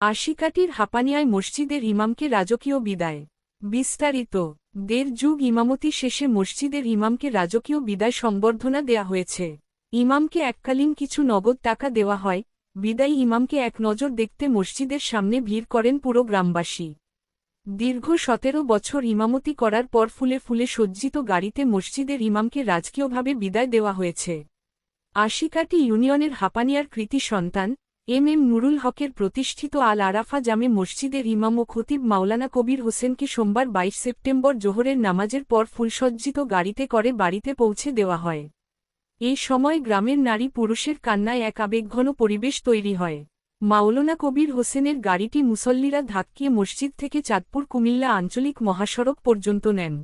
আশিকাটির হাপানিয়ায় মসজিদের ইমামকে রাজকীয় বিদায়। বিস্তারিত, দেড় যুগ ইমামতি শেষে মসজিদের ইমামকে রাজকীয় বিদায় সংবর্ধনা দেয়া হয়েছে। ইমামকে এককালীন কিছু নগদ টাকা দেওয়া হয়, বিদায়ী ইমামকে এক নজর দেখতে মসজিদের সামনে ভিড় করেন পুরো গ্রামবাসী। দীর্ঘ সতেরো বছর ইমামতি করার পর ফুলে ফুলে সজ্জিত গাড়িতে মসজিদের ইমামকে রাজকীয়ভাবে বিদায় দেওয়া হয়েছে। আশিকাটি ইউনিয়নের হাপানিয়ার কৃতি সন্তান এম এম নুরুল হকের প্রতিষ্ঠিত আল আরাফা জামে মসজিদের ইমাম ও খতিব মাওলানা কবির হোসেনকে সোমবার ২২ সেপ্টেম্বর জোহরের নামাজের পর ফুলসজ্জিত গাড়িতে করে বাড়িতে পৌঁছে দেওয়া হয়। এই সময় গ্রামের নারী পুরুষের কান্নায় এক আবেগঘন পরিবেশ তৈরি হয়। মাওলানা কবির হোসেনের গাড়িটি মুসল্লিরা ধাক্কিয়ে মসজিদ থেকে চাঁদপুর কুমিল্লা আঞ্চলিক মহাসড়ক পর্যন্ত নেন।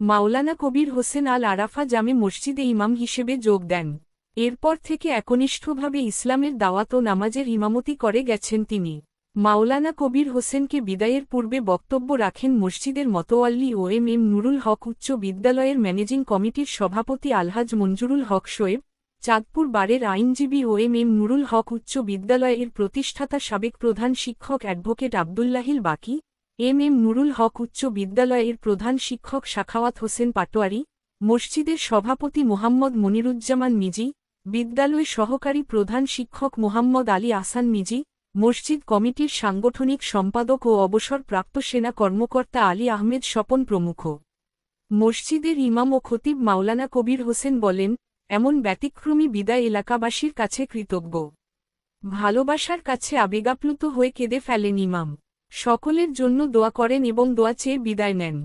মাওলানা কবির হোসেন আল আরাফা জামে মসজিদে ইমাম হিসেবে যোগ দেন। এরপর থেকে একনিষ্ঠভাবে ইসলামের দাওয়াত ও নামাজের ইমামতি করে গেছেন তিনি। মাওলানা কবির হোসেনকে বিদায়ের পূর্বে বক্তব্য রাখেন মসজিদের মতোয়াল্লি ও এম এম নুরুল হক উচ্চ বিদ্যালয়ের ম্যানেজিং কমিটির সভাপতি আলহাজ মঞ্জুরুল হক শোয়েব, চাঁদপুর বারের আইনজীবী ও এম এম নুরুল হক উচ্চ বিদ্যালয়ের প্রতিষ্ঠাতা সাবেক প্রধান শিক্ষক অ্যাডভোকেট আবদুল্লাহিল বাকি, এম এম নুরুল হক উচ্চ বিদ্যালয়ের প্রধান শিক্ষক শাখাওয়াত হোসেন পাটোয়ারি, মসজিদের সভাপতি মোহাম্মদ মনিরুজ্জামান মিজি বিদ্যালয় সহকারী প্রধান শিক্ষক মোহাম্মদ আলী আসান মিজি, মসজিদ কমিটির সাংগঠনিক সম্পাদক ও অবসরপ্রাপ্ত সেনা কর্মকর্তা আলী আহমেদ স্বপন প্রমুখ। মসজিদের ইমাম ও খতিব মাওলানা কবির হোসেন বলেন, এমন ব্যতিক্রমী বিদায় এলাকাবাসীর কাছে কৃতজ্ঞ। ভালোবাসার কাছে আবেগাপ্লুত হয়ে কেঁদে ফেলেন ইমাম। সকলের জন্য দোয়া করেন এবং দোয়া চেয়ে বিদায় নেন।